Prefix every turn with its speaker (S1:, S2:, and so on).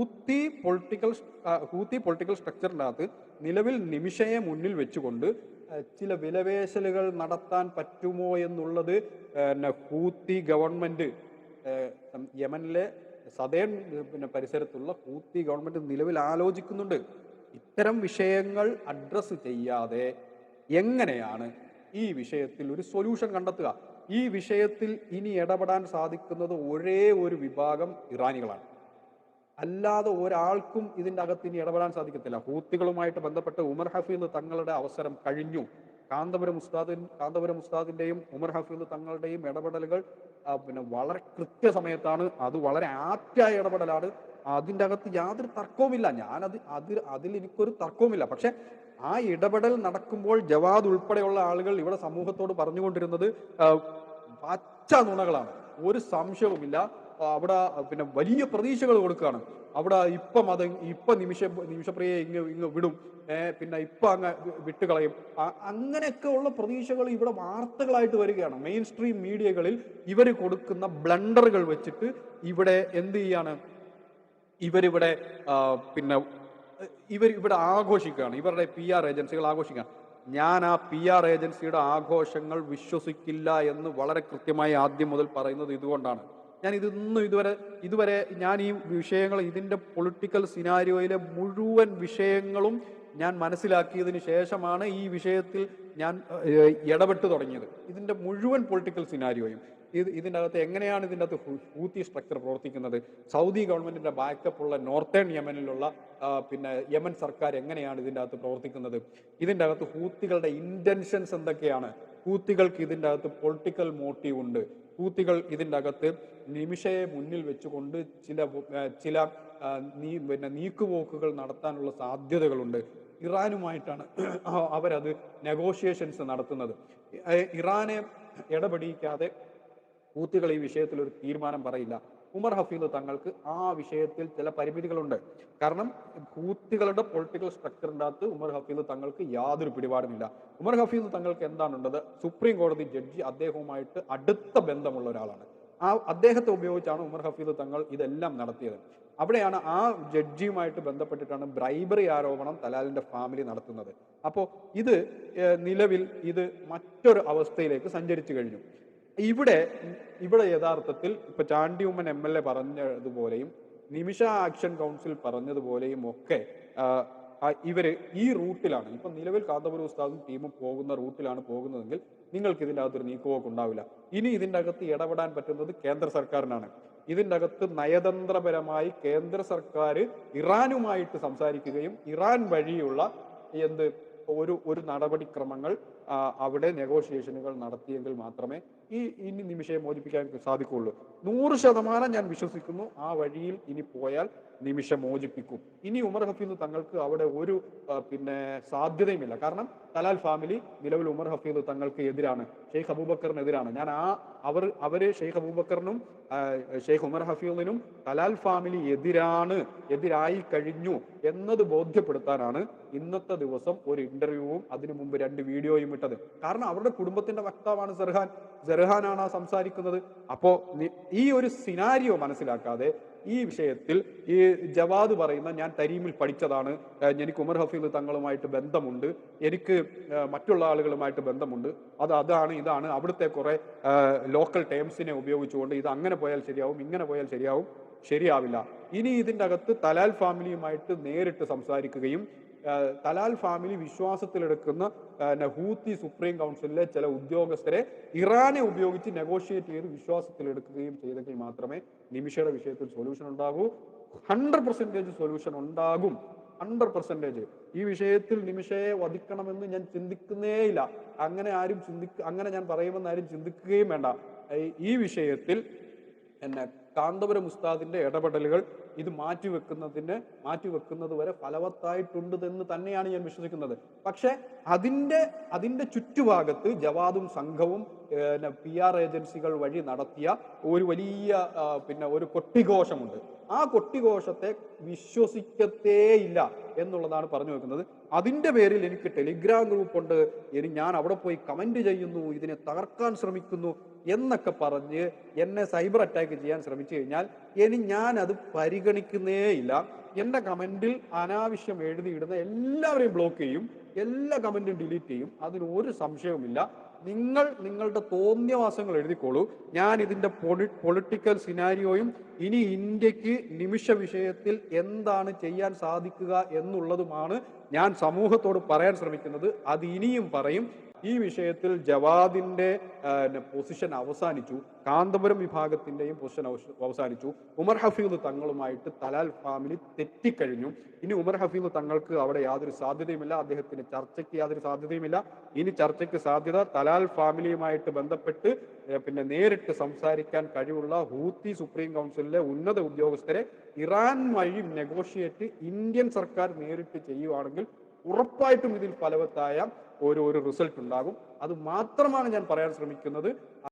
S1: Houthi political Houthi political സ്ട്രക്ചറിനകത്ത് നിലവിൽ നിമിഷയെ മുന്നിൽ വെച്ചുകൊണ്ട് ചില വിലവേശലുകൾ നടത്താൻ പറ്റുമോ എന്നുള്ളത് പിന്നെ ഹൂത്തി ഗവൺമെന്റ് യമനിലെ സദേൺ പിന്നെ പരിസരത്തുള്ള ഹൂത്തി ഗവൺമെന്റ് നിലവിൽ ആലോചിക്കുന്നുണ്ട്. ഇത്തരം വിഷയങ്ങൾ അഡ്രസ്സ് ചെയ്യാതെ എങ്ങനെയാണ് ഈ വിഷയത്തിൽ ഒരു സൊല്യൂഷൻ കണ്ടെത്തുക? ഈ വിഷയത്തിൽ ഇനി ഇടപെടാൻ സാധിക്കുന്നത് ഒരേ ഒരു വിഭാഗം ഇറാനികളാണ്. അല്ലാതെ ഒരാൾക്കും ഇതിന്റെ അകത്ത് ഇനി ഇടപെടാൻ സാധിക്കത്തില്ല. ഹൂത്തികളുമായിട്ട് ബന്ധപ്പെട്ട് ഉമർ ഹഫീദ് തങ്ങളുടെ അവസരം കഴിഞ്ഞു. കാന്തപുരം ഉസ്താദിൻ കാന്തപുരം ഉസ്താദിന്റെയും ഉമർ ഹഫീദ് തങ്ങളുടെയും ഇടപെടലുകൾ പിന്നെ വളരെ കൃത്യസമയത്താണ്. അത് വളരെ ആപ്റ്റായ ഇടപെടലാണ്. അതിന്റെ അകത്ത് യാതൊരു തർക്കവുമില്ല. ഞാനത് അതിൽ അതിൽ എനിക്കൊരു തർക്കവുമില്ല. പക്ഷെ ആ ഇടപെടൽ നടക്കുമ്പോൾ ജവാദ് ഉൾപ്പെടെയുള്ള ആളുകൾ ഇവിടെ സമൂഹത്തോട് പറഞ്ഞുകൊണ്ടിരുന്നത് പച്ച നുണകളാണ്. ഒരു സംശയവുമില്ല. അവിടെ പിന്നെ വലിയ പ്രതീക്ഷകൾ കൊടുക്കുകയാണ്. അവിടെ ഇപ്പം അത് ഇപ്പം നിമിഷ നിമിഷപ്രിയെ ഇങ്ങ് ഇങ്ങ് വിടും. പിന്നെ ഇപ്പം അങ്ങ് വിട്ടുകളയും. അങ്ങനെയൊക്കെ ഉള്ള പ്രതീക്ഷകൾ ഇവിടെ വാർത്തകളായിട്ട് വരികയാണ്. മെയിൻ സ്ട്രീം മീഡിയകളിൽ ഇവർ കൊടുക്കുന്ന ബ്ലണ്ടറുകൾ വെച്ചിട്ട് ഇവിടെ എന്ത് ചെയ്യാണ്? ഇവരിവിടെ പിന്നെ ഇവർ ഇവിടെ ആഘോഷിക്കുകയാണ്. ഇവരുടെ പി ആർ ഏജൻസികൾ ആഘോഷിക്കുകയാണ്. ഞാൻ ആ പി ആർ ഏജൻസിയുടെ ആഘോഷങ്ങൾ വിശ്വസിക്കില്ല എന്ന് വളരെ കൃത്യമായി ആദ്യം മുതൽ പറയുന്നത് ഇതുകൊണ്ടാണ്. ഞാൻ ഇതൊന്നും ഇതുവരെ ഇതുവരെ ഞാൻ ഈ വിഷയങ്ങൾ ഇതിന്റെ പൊളിറ്റിക്കൽ സിനാരിയോയിലെ മുഴുവൻ വിഷയങ്ങളും ഞാൻ മനസ്സിലാക്കിയതിന് ശേഷമാണ് ഈ വിഷയത്തിൽ ഞാൻ ഇടപെട്ട് തുടങ്ങിയത്. ഇതിന്റെ മുഴുവൻ പൊളിറ്റിക്കൽ സിനാരിയോയും. ഇത് ഇതിന്റെ അകത്ത് എങ്ങനെയാണ് ഇതിന്റെ അകത്ത് ഹൂത്തി സ്ട്രക്ചർ പ്രവർത്തിക്കുന്നത്? സൗദി ഗവൺമെന്റിന്റെ ബാക്കപ്പ് ഉള്ള നോർത്തേൺ യമനിലുള്ള പിന്നെ യമൻ സർക്കാർ എങ്ങനെയാണ് ഇതിന്റെ അകത്ത് പ്രവർത്തിക്കുന്നത്? ഇതിന്റെ അകത്ത് ഹൂത്തികളുടെ ഇന്റൻഷൻസ് എന്തൊക്കെയാണ്? ഹൂത്തികൾക്ക് ഇതിന്റെ അകത്ത് പൊളിറ്റിക്കൽ മോട്ടീവ് ഉണ്ട്. ഹൂത്തികൾ ഇതിന്റെ അകത്ത് നിമിഷയെ മുന്നിൽ വെച്ചുകൊണ്ട് ചില ചില നീ പിന്നെ നീക്കുപോക്കുകൾ നടത്താനുള്ള സാധ്യതകളുണ്ട്. ഇറാനുമായിട്ടാണ് അവരത് നെഗോഷിയേഷൻസ് നടത്തുന്നത്. ഇറാനെ ഇടപെടിക്കാതെ ഹൂത്തികൾ ഈ വിഷയത്തിൽ ഒരു തീരുമാനം പറയില്ല. ഉമർ ഹഫീദ് തങ്ങൾക്ക് ആ വിഷയത്തിൽ ചില പരിമിതികളുണ്ട്. കാരണം ഹൂത്തികളുടെ പൊളിറ്റിക്കൽ സ്ട്രക്ചറിന്റെ അകത്ത് ഉമർ ഹഫീദ് തങ്ങൾക്ക് യാതൊരു പിടിപാടുമില്ല. ഉമർ ഹഫീദ് തങ്ങൾക്ക് എന്താണുള്ളത്? സുപ്രീം കോടതി ജഡ്ജി അദ്ദേഹവുമായിട്ട് അടുത്ത ബന്ധമുള്ള ഒരാളാണ്. ആ അദ്ദേഹത്തെ ഉപയോഗിച്ചാണ് ഉമർ ഹഫീദ് തങ്ങൾ ഇതെല്ലാം നടത്തിയത്. അവിടെയാണ് ആ ജഡ്ജിയുമായിട്ട് ബന്ധപ്പെട്ടിട്ടാണ് ബ്രൈബറി ആരോപണം തലാലിന്റെ ഫാമിലി നടത്തുന്നത്. അപ്പോൾ ഇത് നിലവിൽ ഇത് മറ്റൊരു അവസ്ഥയിലേക്ക് സഞ്ചരിച്ചു കഴിഞ്ഞു. ഇവിടെ ഇവിടെ യഥാർത്ഥത്തിൽ ഇപ്പൊ Chandy Oommen M L A പറഞ്ഞതുപോലെയും Nimisha action council പറഞ്ഞതുപോലെയും ഒക്കെ ഇവർ ഈ റൂട്ടിലാണ് ഇപ്പൊ നിലവിൽ കാന്തപുരം ഉസ്താദും ടീമും പോകുന്ന റൂട്ടിലാണ് പോകുന്നതെങ്കിൽ നിങ്ങൾക്ക് ഇതിന്റെ അകത്തൊരു നീക്കുപോക്ക് ഉണ്ടാവില്ല. ഇനി ഇതിന്റെ അകത്ത് ഇടപെടാൻ പറ്റുന്നത് കേന്ദ്ര സർക്കാരിനാണ്. ഇതിന്റെ അകത്ത് നയതന്ത്രപരമായി കേന്ദ്ര സർക്കാർ ഇറാനുമായിട്ട് സംസാരിക്കുകയും ഇറാൻ വഴിയുള്ള എന്ത് ഒരു ഒരു നടപടിക്രമങ്ങൾ അവിടെ നെഗോഷിയേഷനുകൾ നടത്തിയെങ്കിൽ മാത്രമേ ഈ ഇനി നിമിഷയെ മോചിപ്പിക്കാൻ സാധിക്കുള്ളൂ നൂറ് ശതമാനം ഞാൻ വിശ്വസിക്കുന്നു. ആ വഴിയിൽ ഇനി പോയാൽ നിമിഷം മോചിപ്പിക്കും. ഇനി ഉമർ ഹഫീദ് തങ്ങൾക്ക് അവിടെ ഒരു പിന്നെ സാധ്യതയുമില്ല. കാരണം തലാൽ ഫാമിലി നിലവിൽ ഉമർ ഹഫീദ് തങ്ങൾക്ക് എതിരാണ്. ഷെയ്ഖ് അബൂബക്കറിനെതിരാണ്. ഞാൻ ആ അവർ അവർ ഷെയ്ഖ് അബൂബക്കറിനും ഷെയ്ഖ് ഉമർ ഹഫീലിനും തലാൽ ഫാമിലി എതിരാണ് എതിരായി കഴിഞ്ഞു എന്നത് ബോധ്യപ്പെടുത്താനാണ് ഇന്നത്തെ ദിവസം ഒരു ഇന്റർവ്യൂവും അതിനു മുമ്പ് രണ്ട് വീഡിയോയും ഇട്ടത്. കാരണം അവരുടെ കുടുംബത്തിന്റെ വക്താവാണ് സെർഹാൻ. സെർഹാനാണ് ആ സംസാരിക്കുന്നത്. അപ്പോ ഈ ഒരു സിനാരിയോ മനസ്സിലാക്കാതെ ഈ വിഷയത്തിൽ ഈ ജവാദ് പറയുന്ന ഞാൻ തരീമിൽ പഠിച്ചതാണ്. എനിക്ക് ഉമർ ഹഫീദ് തങ്ങളുമായിട്ട് ബന്ധമുണ്ട്. എനിക്ക് മറ്റുള്ള ആളുകളുമായിട്ട് ബന്ധമുണ്ട്. അത് അതാണ് ഇതാണ്. അവിടുത്തെ കുറെ ലോക്കൽ ടേംസിനെ ഉപയോഗിച്ചുകൊണ്ട് ഇത് അങ്ങനെ പോയാൽ ശരിയാവും ഇങ്ങനെ പോയാൽ ശരിയാവും. ശരിയാവില്ല. ഇനി ഇതിന്റെ അകത്ത് തലാൽ ഫാമിലിയുമായിട്ട് നേരിട്ട് സംസാരിക്കുകയും തലാൽ ഫാമിലി വിശ്വാസത്തിലെടുക്കുന്ന ഹൂത്തി സുപ്രീം കൗൺസിലിലെ ചില ഉദ്യോഗസ്ഥരെ ഇറാനെ ഉപയോഗിച്ച് നെഗോഷിയേറ്റ് ചെയ്ത് വിശ്വാസത്തിലെടുക്കുകയും ചെയ്തെങ്കിൽ മാത്രമേ നിമിഷയുടെ വിഷയത്തിൽ സൊല്യൂഷൻ ഉണ്ടാകൂ. ഹൺഡ്രഡ് പെർസെന്റേജ് സൊല്യൂഷൻ ഉണ്ടാകും. ഹൺഡ്രഡ് പെർസെന്റേജ് ഈ വിഷയത്തിൽ നിമിഷയെ വധിക്കണമെന്ന് ഞാൻ ചിന്തിക്കുന്നേയില്ല. അങ്ങനെ ആരും ചിന്തി അങ്ങനെ ഞാൻ പറയുമെന്ന് ആരും ചിന്തിക്കുകയും വേണ്ട. ഈ വിഷയത്തിൽ എന്നെ കാന്തപുരം ഉസ്താദിന്റെ ഇടപെടലുകൾ ഇത് മാറ്റിവെക്കുന്നതിന് മാറ്റിവെക്കുന്നത് വരെ ഫലവത്തായിട്ടുണ്ട് എന്ന് തന്നെയാണ് ഞാൻ വിശ്വസിക്കുന്നത്. പക്ഷെ അതിന്റെ അതിന്റെ ചുറ്റുഭാഗത്ത് ജവാദും സംഘവും പിന്നെ പി ആർ ഏജൻസികൾ വഴി നടത്തിയ ഒരു വലിയ പിന്നെ ഒരു കൊട്ടിഘോഷമുണ്ട്. ആ കൊട്ടിഘോഷത്തെ വിശ്വസിക്കത്തേയില്ല എന്നുള്ളതാണ് പറഞ്ഞു വെക്കുന്നത്. അതിന്റെ പേരിൽ എനിക്ക് ടെലിഗ്രാം ഗ്രൂപ്പ് ഉണ്ട് ഇനി ഞാൻ അവിടെ പോയി കമന്റ് ചെയ്യുന്നു ഇതിനെ തകർക്കാൻ ശ്രമിക്കുന്നു എന്നൊക്കെ പറഞ്ഞ് എന്നെ സൈബർ അറ്റാക്ക് ചെയ്യാൻ ശ്രമിച്ചു കഴിഞ്ഞാൽ ഇനി ഞാൻ അത് പരിഗണിക്കുന്നേ ഇല്ല. എന്റെ കമന്റിൽ അനാവശ്യം എഴുതിയിടുന്ന എല്ലാവരെയും ബ്ലോക്ക് ചെയ്യും എല്ലാ കമന്റും ഡിലീറ്റ് ചെയ്യും അതിന് ഒരു സംശയവുമില്ല. നിങ്ങൾ നിങ്ങളുടെ തോന്നിയവാസങ്ങൾ എഴുതിക്കോളൂ. ഞാൻ ഇതിന്റെ പൊളി പൊളിറ്റിക്കൽ സിനാരിയോയും ഇനി ഇന്ത്യയ്ക്ക് നിമിഷ വിഷയത്തിൽ എന്താണ് ചെയ്യാൻ സാധിക്കുക എന്നുള്ളതുമാണ് ഞാൻ സമൂഹത്തോട് പറയാൻ ശ്രമിക്കുന്നത്. അത് ഇനിയും പറയും. ഈ വിഷയത്തിൽ ജവാദിന്റെ പൊസിഷൻ അവസാനിച്ചു. കാന്തപുരം വിഭാഗത്തിന്റെയും പൊസിഷൻ അവസാനിച്ചു. ഉമർ ഹഫീദ് തങ്ങളുമായിട്ട് തലാൽ ഫാമിലി തെറ്റിക്കഴിഞ്ഞു. ഇനി ഉമർ ഹഫീദ് തങ്ങൾക്ക് അവിടെ യാതൊരു സാധ്യതയുമില്ല. അദ്ദേഹത്തിന് ചർച്ചയ്ക്ക് യാതൊരു സാധ്യതയുമില്ല. ഇനി ചർച്ചയ്ക്ക് സാധ്യത തലാൽ ഫാമിലിയുമായിട്ട് ബന്ധപ്പെട്ട് പിന്നെ നേരിട്ട് സംസാരിക്കാൻ കഴിവുള്ള ഹൂത്തി സുപ്രീം കൗൺസിലിലെ ഉന്നത ഉദ്യോഗസ്ഥരെ ഇറാൻ വഴി നെഗോഷിയേറ്റ് ഇന്ത്യൻ സർക്കാർ നേരിട്ട് ചെയ്യുവാണെങ്കിൽ ഉറപ്പായിട്ടും ഇതിൽ ഫലവത്തായ ഒരു റിസൾട്ട് ഉണ്ടാകും. അത് മാത്രമാണ് ഞാൻ പറയാൻ ശ്രമിക്കുന്നത്.